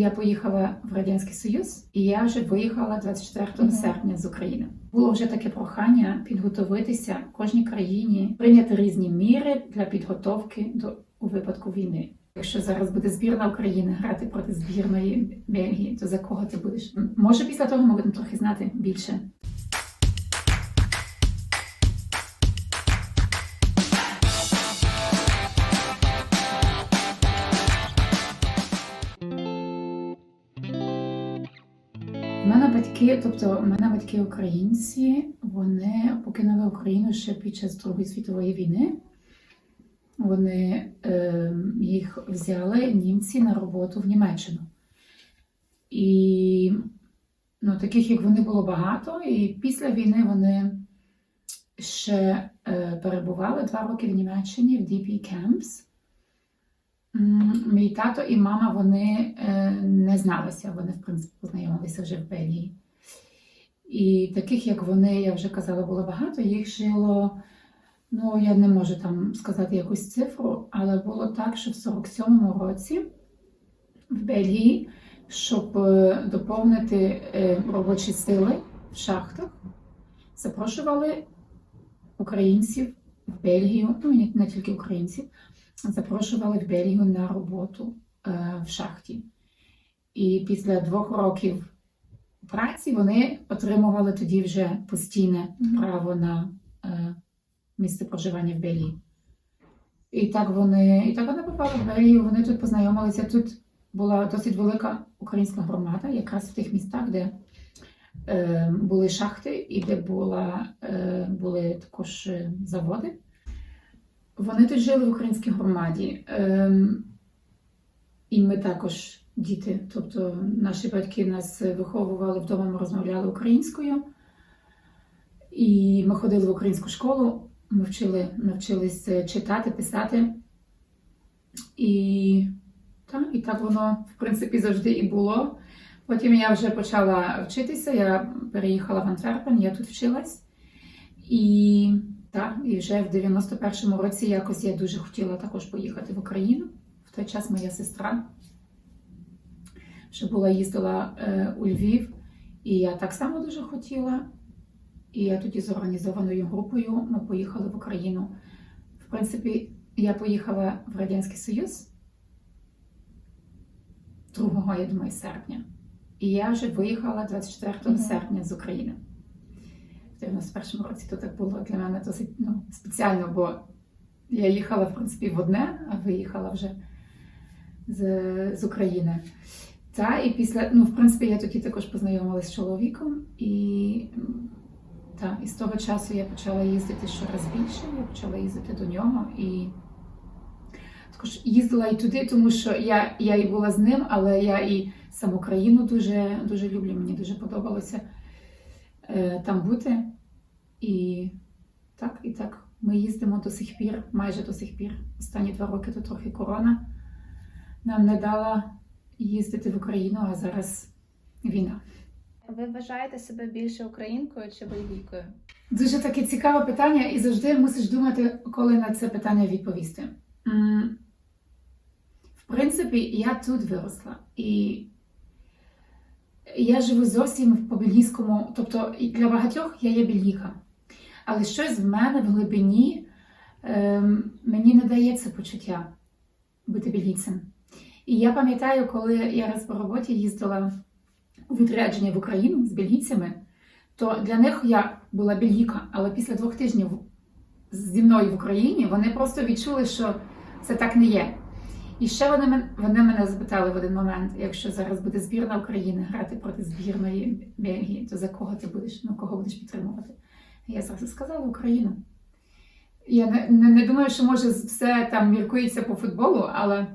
я поїхала в Радянський Союз, і я вже виїхала 24 Мгм. серпня з України. Було вже таке прохання підготовитися кожній країні, прийняти різні міри для підготовки до у випадку війни. Якщо зараз буде збірна України грати проти збірної Бельгії, то за кого ти будеш? Може, після того ми будемо трохи знати більше. Батьки, тобто у мене батьки українці, вони покинули Україну ще під час Другої світової війни. Вони е, їх взяли німці на роботу в Німеччину. І ну, таких як вони було багато, і після війни вони ще е, перебували два роки в Німеччині в DP Camps. Мій тато і мама вони е, не зналися, вони, в принципі, познайомилися вже в Бельгії. І таких, як вони, я вже казала, було багато, їх жило, ну, я не можу там сказати якусь цифру, але було так, що в 47-му році в Бельгії, щоб е, доповнити е, робочі сили в шахтах, запрошували українців в Бельгію, ну не тільки українців, запрошували в Бельгію на роботу е, в шахті. І після двох років праці вони отримували тоді вже постійне Мгм. право на е, місце проживання в Бельгії. І так вони, і так вони попали в Бельгію, вони тут познайомилися. Тут була досить велика українська громада, якраз в тих містах, де е, були шахти і де була, е, були також е, заводи. Вони тут жили в українській громаді. Ем, і ми також діти, тобто наші батьки нас виховували вдома, ми розмовляли українською. І ми ходили в українську школу, ми вчили, навчились читати, писати. І, та, і так воно, в принципі, завжди і було. Потім я вже почала вчитися, я переїхала в Антверпен, я тут вчилась. І, та, і вже в 91-му році якось я дуже хотіла також поїхати в Україну. В той час моя сестра ще була їздила е, у Львів, і я так само дуже хотіла. І я тоді з організованою групою ми поїхали в Україну. В принципі, я поїхала в Радянський Союз 2, я думаю, серпня. І я вже виїхала 24 Мгм. серпня з України. В 91-му році то так було для мене досить ну, спеціально, бо я їхала, в принципі, в одне, а виїхала вже з, з України. Та, і після, ну, в принципі, я тоді також познайомилася з чоловіком, і, та, і з того часу я почала їздити щораз більше, я почала їздити до нього і також їздила і туди, тому що я, я і була з ним, але я і саму країну дуже, дуже люблю, мені дуже подобалося е, там бути. І так, і так, ми їздимо до сих пір, майже до сих пір. Останні два роки то трохи корона нам не дала їздити в Україну, а зараз війна. Ви вважаєте себе більше українкою чи бельгійкою? Дуже таке цікаве питання, і завжди мусиш думати, коли на це питання відповісти. В принципі, я тут виросла, і я живу зовсім по бельгійському, тобто для багатьох я є бельгійка. Але щось в мене в глибині ем, мені не дає це почуття бути бельгійцем. І я пам'ятаю, коли я раз по роботі їздила у відрядження в Україну з бельгійцями, то для них я була бельгійка, але після двох тижнів зі мною в Україні вони просто відчули, що це так не є. І ще вони, мен- вони мене запитали в один момент, якщо зараз буде збірна України грати проти збірної Бельгії, то за кого ти будеш, ну кого будеш підтримувати? Я зразу сказала Україну. Я не, не, не думаю, що може все там міркується по футболу, але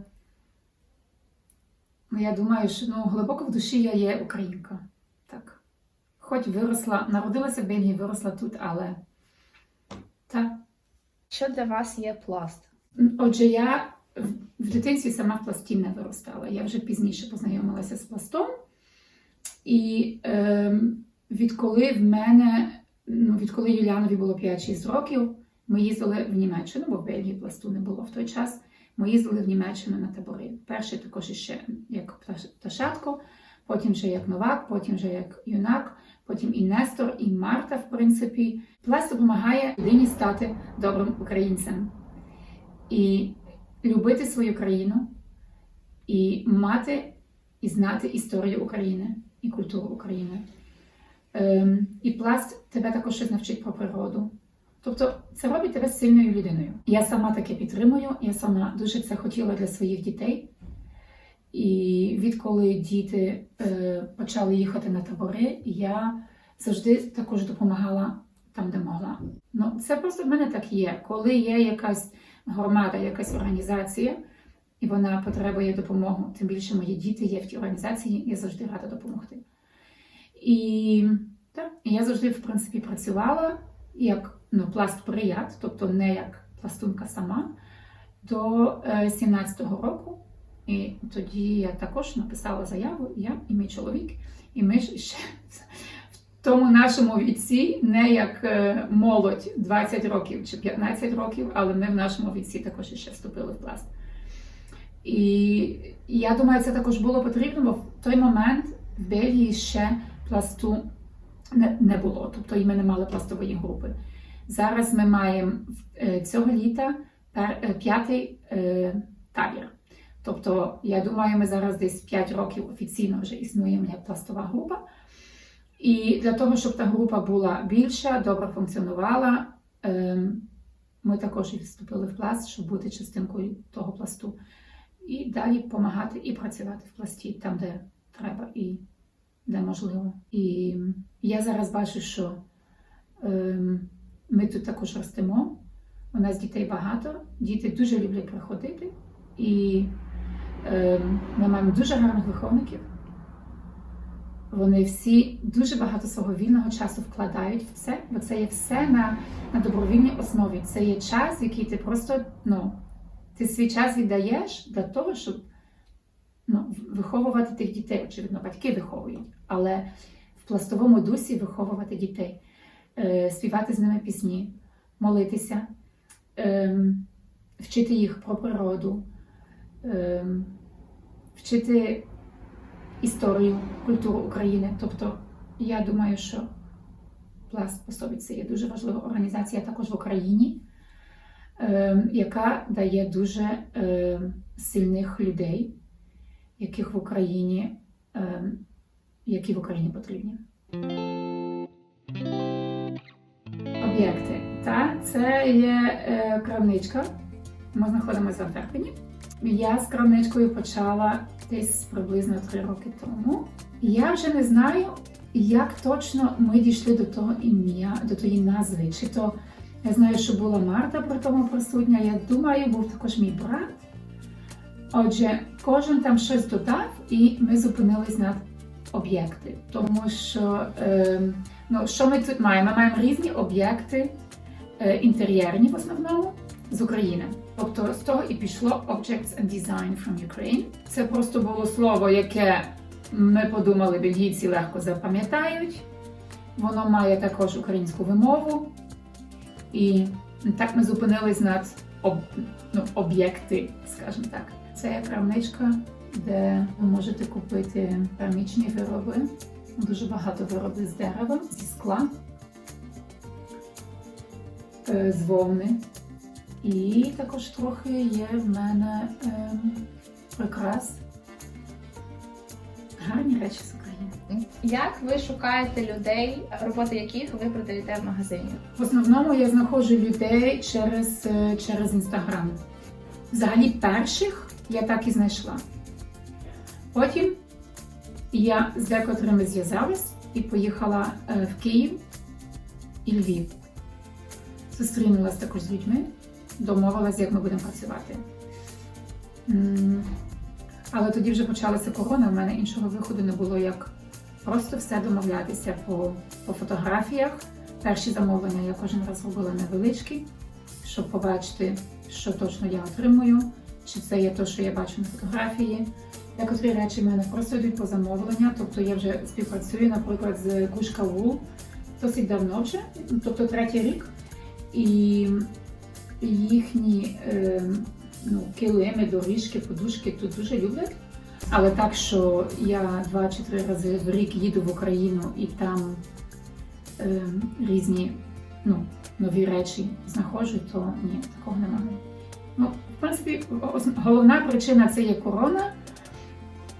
ну, я думаю, що ну, глибоко в душі я є українка. Так. Хоч виросла, народилася в Бельгії, виросла тут, але так. Що для вас є пласт? Отже, я в- дитинстві сама в пласті не виростала. Я вже пізніше познайомилася з пластом. І ем, відколи в мене, ну, відколи Юліанові було 5-6 років, ми їздили в Німеччину, бо в Бельгії пласту не було в той час. Ми їздили в Німеччину на табори. Перший також іще як пташатко, потім вже як новак, потім вже як юнак, потім і Нестор, і Марта, в принципі. Пласт допомагає людині стати добрим українцем і любити свою країну, і мати і знати історію України і культуру України. Ем, і пласт тебе також навчить про природу. Тобто це робить тебе сильною людиною. Я сама таке підтримую, я сама дуже це хотіла для своїх дітей. І відколи діти е, почали їхати на табори, я завжди також допомагала там, де могла. Ну, це просто в мене так є. Коли є якась громада, якась організація, і вона потребує допомоги, тим більше мої діти є в тій організації, я завжди рада допомогти. І так, я завжди, в принципі, працювала як ну, пласт-прият, тобто не як пластунка сама, до 17-го року. І тоді я також написала заяву, я і мій чоловік, і ми ще в тому нашому віці, не як е, молодь 20 років чи 15 років, але ми в нашому віці також ще вступили в пласт. І я думаю, це також було потрібно, бо в той момент в Бельгії ще пласту не було, тобто і ми не мали пластової групи. Зараз ми маємо е, цього літа е, п'ятий е, табір. Тобто, я думаю, ми зараз десь 5 років офіційно вже існуємо як пластова група. І для того, щоб та група була більша, добре функціонувала, ем, ми також і вступили в пласт, щоб бути частинкою того пласту. І далі допомагати і працювати в пласті там, де треба і де можливо. І я зараз бачу, що ем, ми тут також ростемо. У нас дітей багато, діти дуже люблять приходити, і ем, ми маємо дуже гарних виховників. Вони всі дуже багато свого вільного часу вкладають в це, бо це є все на, на добровільній основі. Це є час, який ти просто ну, ти свій час віддаєш для того, щоб ну, виховувати тих дітей. Очевидно, батьки виховують, але в пластовому дусі виховувати дітей, е, співати з ними пісні, молитися, ем, вчити їх про природу, ем, вчити історію, культуру України. Тобто, я думаю, що пласт по собі це є дуже важлива організація також в Україні, ем, яка дає дуже сильних людей, яких в Україні, які в Україні потрібні. Об'єкти. Це є е, крамничка. Ми знаходимося в Антверпені. Я з крамничкою почала десь приблизно три роки тому. Я вже не знаю, як точно ми дійшли до того ім'я, до тої назви. Чи то я знаю, що була Марта при тому присутня. Я думаю, був також мій брат. Отже, кожен там щось додав, і ми зупинились на об'єкти. Тому що е, ну, що ми тут маємо? Ми маємо різні об'єкти е, інтер'єрні в основному з України. Тобто з того і пішло Objects and Design from Ukraine. Це просто було слово, яке ми подумали, бельгійці легко запам'ятають. Воно має також українську вимову. І так ми зупинились над об, ну, об'єкти, скажімо так. Це крамничка, де ви можете купити керамічні вироби. Дуже багато виробів з дерева, зі скла, е, з вовни. І також трохи є в мене ем, прикрас. Гарні речі з України. Як ви шукаєте людей, роботи яких ви продаєте в магазині? В основному я знаходжу людей через, е, через Інстаграм. Взагалі перших я так і знайшла. Потім я з декотрими зв'язалась і поїхала е, в Київ і Львів. Зустрінулася також з людьми, домовилась, як ми будемо працювати. Але тоді вже почалася корона, в мене іншого виходу не було, як просто все домовлятися по, по фотографіях. Перші замовлення я кожен раз робила невеличкі, щоб побачити, що точно я отримую, чи це є те, що я бачу на фотографії. Декотрі речі в мене просто йдуть по замовлення, тобто я вже співпрацюю, наприклад, з Гушка Вул досить давно вже, тобто третій рік. І їхні е, ну, килими, доріжки, подушки тут дуже люблять. Але так, що я два чи три рази в рік їду в Україну і там е, різні ну, нові речі знаходжу, то ні, такого немає. Ну, в принципі, головна причина це є корона.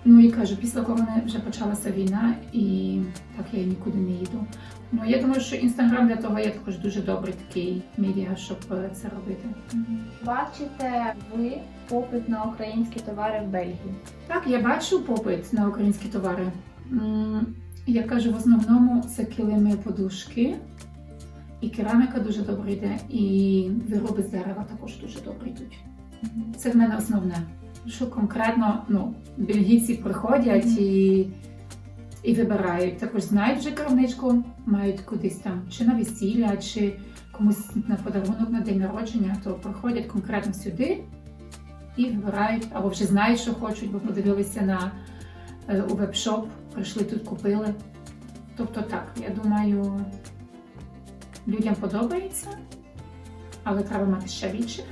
Ну і кажу, після корони вже почалася війна, і так я нікуди не їду. Ну я думаю, що інстаграм для того є також дуже добрий такий медіа, щоб е, це робити. Бачите ви попит на українські товари в Бельгії? Так, я бачу попит на українські товари. Я кажу, в основному це килими подушки, і кераміка дуже добре йде, і вироби з дерева також дуже добре йдуть. Це в мене основне. Що конкретно ну, бельгійці приходять Мгм. і, і вибирають. Також знають вже крамничку, мають кудись там чи на весілля, чи комусь на подарунок на день народження, то приходять конкретно сюди і вибирають, або вже знають, що хочуть, бо подивилися на е, у вебшоп, прийшли тут, купили. Тобто так, я думаю, людям подобається, але треба мати ще більше.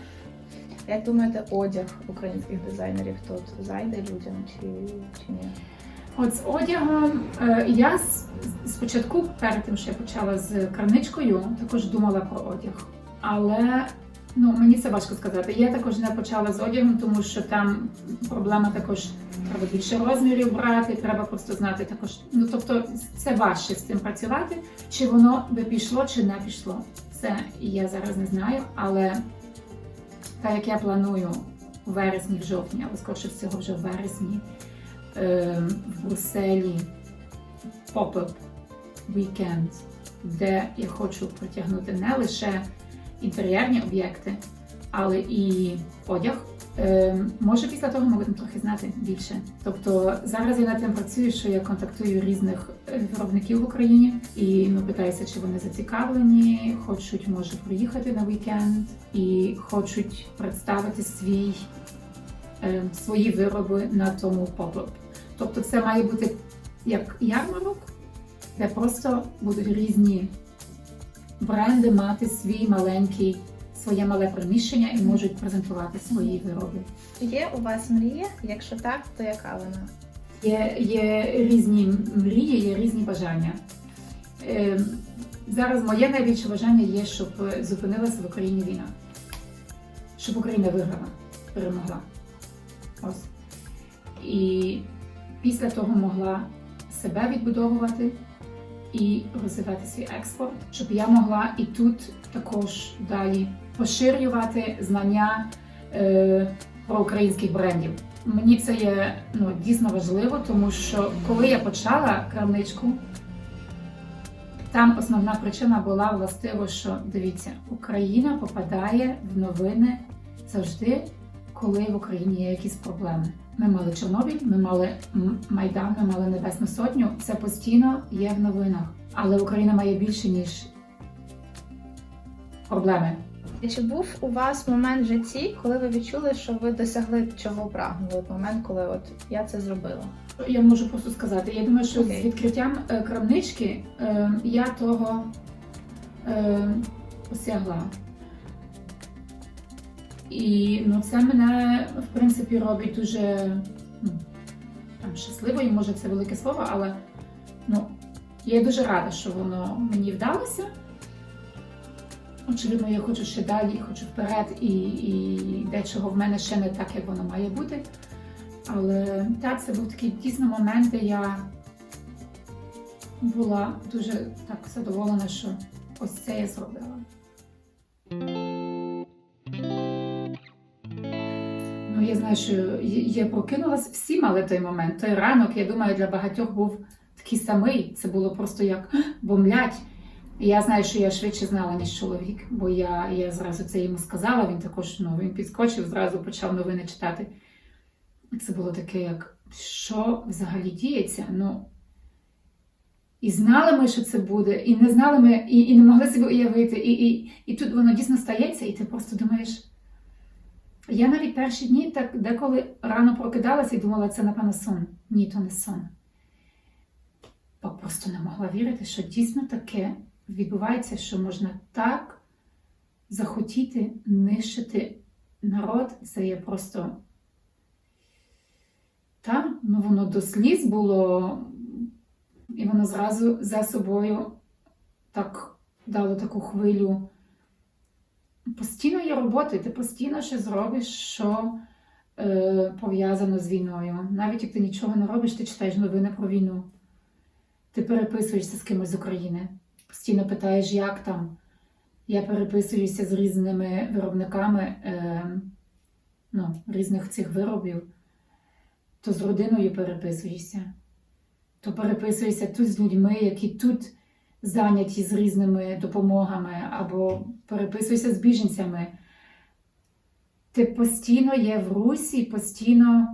Як думаєте, одяг українських дизайнерів тут зайде людям чи, чи ні? От з одягом е, я спочатку, перед тим, що я почала з крамничкою, також думала про одяг. Але ну, мені це важко сказати. Я також не почала з одягом, тому що там проблема також треба більше розмірів брати, треба просто знати також. Ну тобто це важче з цим працювати. Чи воно би пішло, чи не пішло. Це я зараз не знаю, але так як я планую у вересні, в жовтні, але скорше всього вже в вересні е, в Брюсселі pop-up weekend, де я хочу притягнути не лише інтер'єрні об'єкти, але і одяг. Е, може, після того ми будемо трохи знати більше. Тобто зараз я над тим працюю, що я контактую різних е, виробників в Україні і ну, питаюся, чи вони зацікавлені, хочуть, може, приїхати на вікенд і хочуть представити свій, е, свої вироби на тому поп-up. Тобто це має бути як ярмарок, де просто будуть різні бренди мати свій маленький, своє мале приміщення і можуть презентувати свої вироби. Є у вас мрія? Якщо так, то яка вона? Є, є різні мрії, є різні бажання. Е, зараз моє найбільше бажання є, щоб зупинилася в Україні війна, щоб Україна виграла, перемогла. Ось. І після того могла себе відбудовувати і розвивати свій експорт, щоб я могла і тут також далі поширювати знання е, про українських брендів. Мені це є ну, дійсно важливо, тому що коли я почала крамничку, там основна причина була властиво, що дивіться, Україна попадає в новини завжди, коли в Україні є якісь проблеми. Ми мали Чорнобиль, ми мали Майдан, ми мали Небесну Сотню. Це постійно є в новинах. Але Україна має більше, ніж проблеми. Чи був у вас момент в житті, коли ви відчули, що ви досягли чого прагнули? Момент, коли от я це зробила? Я можу просто сказати. Я думаю, що Окей. з відкриттям е, крамнички е, я того е, осягла. І ну, це мене, в принципі, робить дуже ну, там, щасливою, може це велике слово, але ну, я дуже рада, що воно мені вдалося. Очевидно, я хочу ще далі, хочу вперед, і, і дечого в мене ще не так, як воно має бути. Але так, це був такий дійсно момент, де я була дуже так задоволена, що ось це я зробила. Ну, я знаю, що я я прокинулась, всі мали той момент. Той ранок, я думаю, для багатьох був такий самий. Це було просто як бомлять. І я знаю, що я швидше знала, ніж чоловік, бо я, я зразу це йому сказала. Він також ну, він підскочив, зразу почав новини читати. Це було таке, як що взагалі діється? Ну, і знали ми, що це буде, і не знали ми, і, і не могли собі уявити. І, і, і тут воно дійсно стається, і ти просто думаєш. Я навіть перші дні так деколи рано прокидалася і думала, це напевно сон. Ні, то не сон. Бо просто не могла вірити, що дійсно таке відбувається, що можна так захотіти нищити народ це є просто. Та, ну воно до сліз було, і воно зразу за собою так дало таку хвилю. Постійно є роботи, ти постійно щось зробиш, що е, пов'язано з війною. Навіть як ти нічого не робиш, ти читаєш новини про війну. Ти переписуєшся з кимось з України, постійно питаєш, як там. Я переписуюся з різними виробниками е, ну, різних цих виробів, то з родиною переписуєшся, то переписуєшся тут з людьми, які тут зайняті з різними допомогами, або переписуєшся з біженцями. Ти постійно є в русі, постійно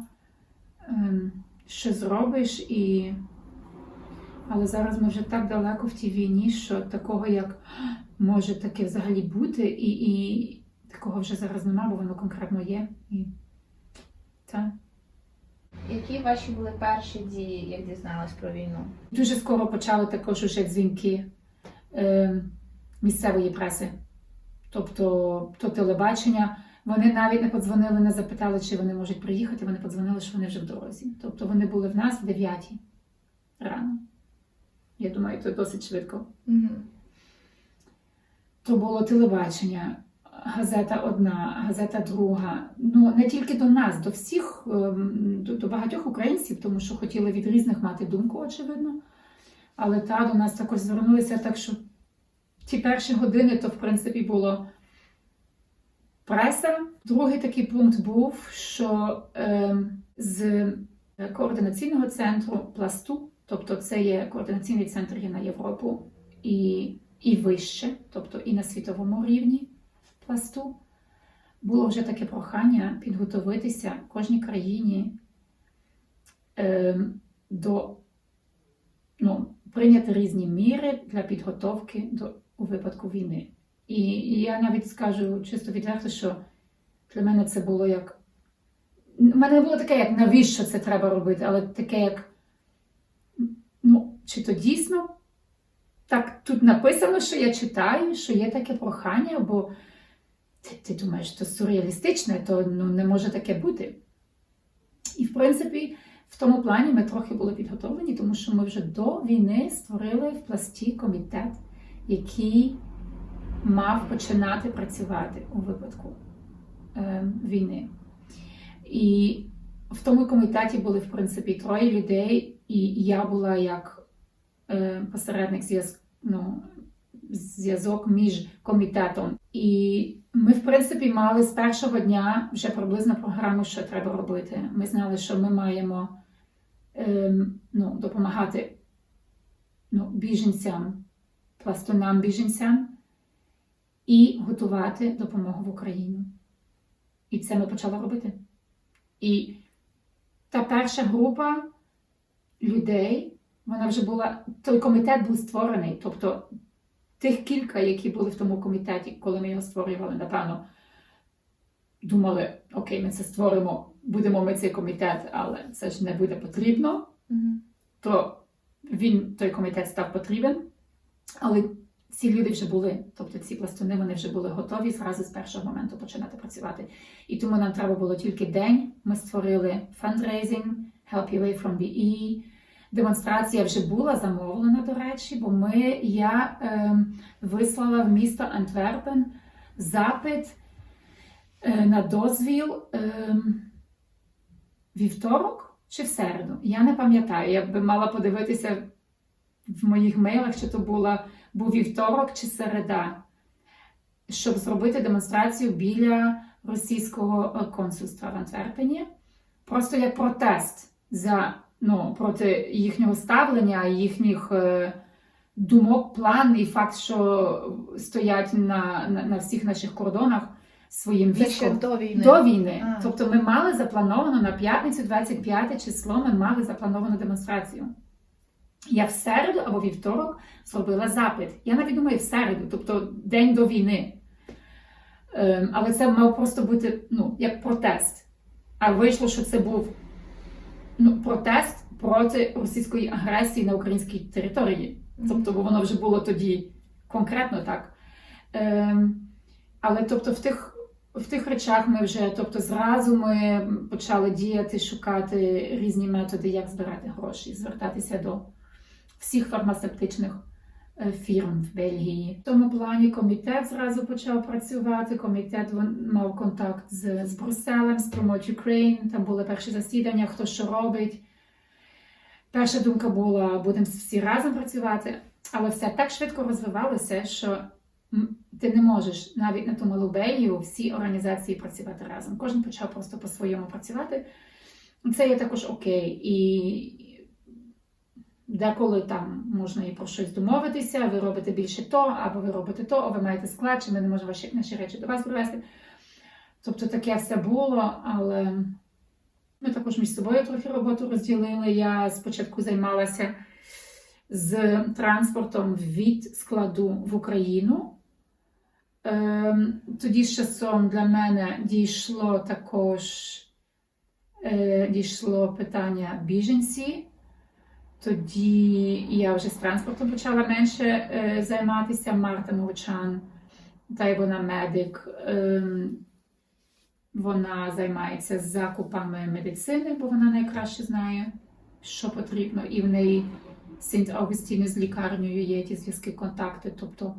ем, що зробиш і. Але зараз ми вже так далеко в тій війні, що такого як може таке взагалі бути, і, і такого вже зараз нема, бо воно конкретно є. І... Так. Які ваші були перші дії, як дізнались про війну? Дуже скоро почали також уже дзвінки е, місцевої преси, тобто то телебачення. Вони навіть не подзвонили, не запитали, чи вони можуть приїхати. Вони подзвонили, що вони вже в дорозі. Тобто вони були в нас в 9 рано. Я думаю, це досить швидко. Угу. То було телебачення, газета одна, газета друга. Ну не тільки до нас, до всіх, ем, до, до багатьох українців, тому що хотіли від різних мати думку, очевидно. Але та до нас також звернулися, так що ті перші години, то в принципі було преса. Другий такий пункт був, що ем, з координаційного центру пласту, тобто це є координаційний центр є на Європу і, і вище, тобто і на світовому рівні пласту, було вже таке прохання підготовитися кожній країні ем, до ну, прийняти різні міри для підготовки до у випадку війни. І, і я навіть скажу чисто відверто, що для мене це було як. У мене не було таке, як навіщо це треба робити, але таке, як ну, чи то дійсно так тут написано, що я читаю, що є таке прохання, бо ти, думаєш, то сюрреалістичне, то ну, не може таке бути. І, в принципі, в тому плані ми трохи були підготовлені, тому що ми вже до війни створили в пласті комітет, який мав починати працювати у випадку е, війни. І в тому комітеті були, в принципі, троє людей, і я була як е, посередник зв'язку. Ну, зв'язок між комітетом. І ми, в принципі, мали з першого дня вже приблизно програму, що треба робити. Ми знали, що ми маємо ем, ну, допомагати ну, біженцям, пластунам біженцям і готувати допомогу в Україну. І це ми почали робити. І та перша група людей, вона вже була, той комітет був створений. Тобто тих кілька, які були в тому комітеті, коли ми його створювали, напевно, думали, окей, ми це створимо, будемо ми цей комітет, але це ж не буде потрібно, Угу. то він, той комітет став потрібен. Але ці люди вже були, тобто ці пластуни, вони вже були готові зразу з першого моменту починати працювати. І тому нам треба було тільки день. Ми створили fundraising, Help You Away from BE. Демонстрація вже була замовлена, до речі, бо ми, я ем, вислала в місто Антверпен запит е, на дозвіл ем, вівторок чи в середу. Я не пам'ятаю, я би мала подивитися в моїх мейлах, чи то була, був вівторок чи середа, щоб зробити демонстрацію біля російського е, консульства в Антверпені. Просто як протест за, ну, проти їхнього ставлення, їхніх е, думок, план і факт, що стоять на, на, на всіх наших кордонах своїм Це ще військом. до війни. До війни. А. Тобто ми мали заплановано на п'ятницю, 25 число, ми мали заплановану демонстрацію. Я в середу або вівторок зробила запит. Я навіть думаю, в середу, тобто день до війни. Ем, але це мав просто бути ну, як протест. А вийшло, що це був ну, протест проти російської агресії на українській території. Тобто, бо воно вже було тоді конкретно так. Ем, але тобто в тих, в тих речах ми вже, тобто зразу ми почали діяти, шукати різні методи, як збирати гроші, звертатися до всіх фармацевтичних фірм в Бельгії. В тому плані комітет зразу почав працювати. Комітет мав контакт з, з Брюсселем, з Promote Ukraine. Там були перші засідання, хто що робить. Перша думка була, будемо всі разом працювати, але все так швидко розвивалося, що ти не можеш навіть на ту малу Бельгію всі організації працювати разом. Кожен почав просто по-своєму працювати. Це є також окей. І деколи там можна і про щось домовитися, ви робите більше то, або ви робите то, а ви маєте склад, чи ми не можемо ваші, наші речі до вас привезти. Тобто таке все було, але ми також між собою трохи роботу розділили. Я спочатку займалася з транспортом від складу в Україну. Ем, Тоді з часом для мене дійшло також е, дійшло питання біженці. Тоді я вже з транспортом почала менше е, займатися. Марта Мовчан, та й вона медик. Ем, вона займається закупами медицини, бо вона найкраще знає, що потрібно, і в неї Сент Августіни з лікарнею є ті зв'язки, контакти. Тобто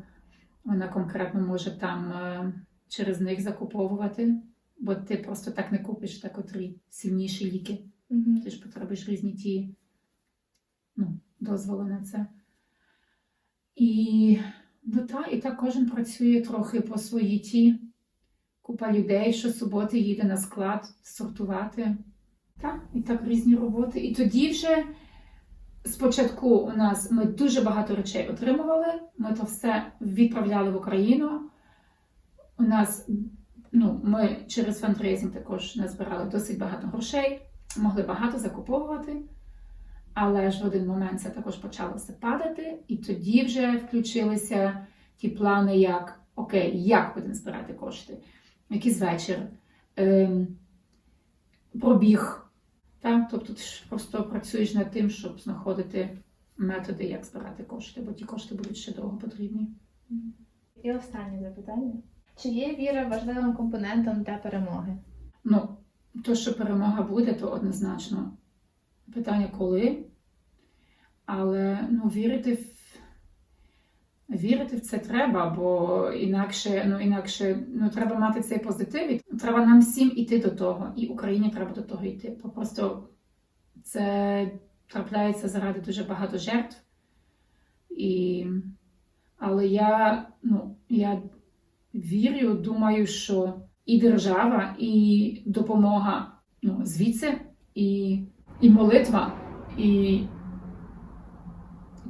вона конкретно може там е, через них закуповувати, бо ти просто так не купиш та котрі сильніші ліки. Мгм. Ти ж потребуєш різні ті ну, дозволи на це. І, ну, та, і так кожен працює трохи по своїй ті. Купа людей щосуботи їде на склад сортувати. Так, і так різні роботи. І тоді вже спочатку у нас ми дуже багато речей отримували. Ми то все відправляли в Україну. У нас, ну, ми через фандрейзинг також назбирали досить багато грошей, могли багато закуповувати. Але ж в один момент це також почалося падати, і тоді вже включилися ті плани, як окей, як будемо збирати кошти, якийсь вечір, ем, пробіг. Так? Тобто ти ж просто працюєш над тим, щоб знаходити методи, як збирати кошти, бо ті кошти будуть ще довго потрібні. І останнє запитання. Чи є віра важливим компонентом для перемоги? Ну, то, що перемога буде, то однозначно питання коли. Але ну, вірити в вірити в це треба, бо інакше, ну, інакше ну, треба мати цей позитив. І треба нам всім іти до того, і Україні треба до того йти. Бо Просто це трапляється заради дуже багато жертв. І... Але я, ну, я вірю, думаю, що і держава, і допомога ну, звідси, і, і молитва, і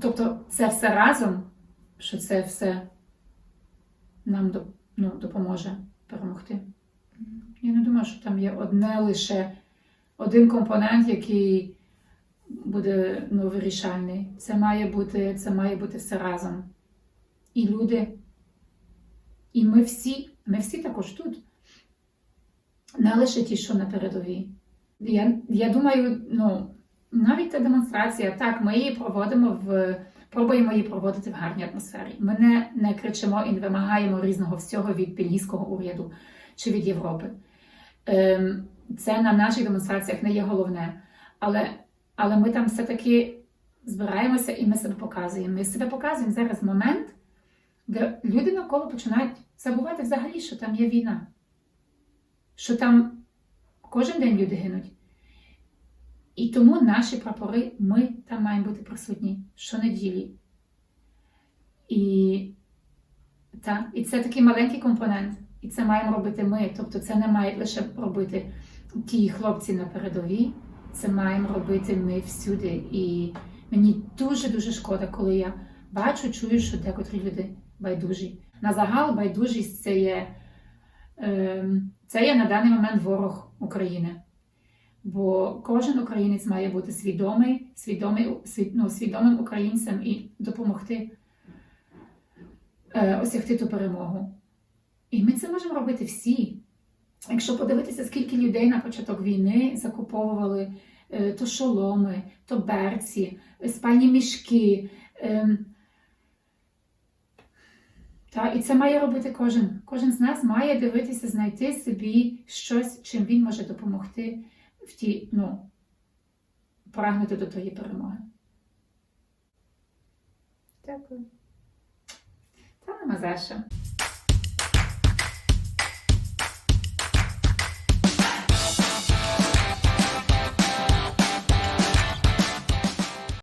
тобто це все разом, що це все нам ну, допоможе перемогти. Я не думаю, що там є одне лише один компонент, який буде ну, вирішальний. Це має бути, це має бути все разом. І люди, і ми всі, ми всі також тут. Не лише ті, що на передовій. Я, я думаю, ну, навіть та демонстрація, так, ми її проводимо в. Пробуємо її проводити в гарній атмосфері. Ми не, не кричимо і не вимагаємо різного всього від бельгійського уряду чи від Європи. Ем, це на наших демонстраціях не є головне. Але, але ми там все-таки збираємося і ми себе показуємо. Ми себе показуємо зараз момент, де люди навколо починають забувати взагалі, що там є війна, що там кожен день люди гинуть. І тому наші прапори, ми там маємо бути присутні щонеділі. І, та, і це такий маленький компонент. І це маємо робити ми. Тобто це не мають лише робити ті хлопці на передовій, це маємо робити ми всюди. І мені дуже-дуже шкода, коли я бачу, чую, що декотрі люди байдужі. На загал байдужість це є, ем, це є на даний момент ворог України. Бо кожен українець має бути свідомий, свідомий свід- ну, свідомим українцем і допомогти е, осягти ту перемогу. І ми це можемо робити всі. Якщо подивитися, скільки людей на початок війни закуповували е, то шоломи, то берці, е, спальні мішки. ем, Та, і це має робити кожен. Кожен з нас має дивитися, знайти собі щось, чим він може допомогти в ті, ну, прагнути до тої перемоги. Дякую. Та нема за що.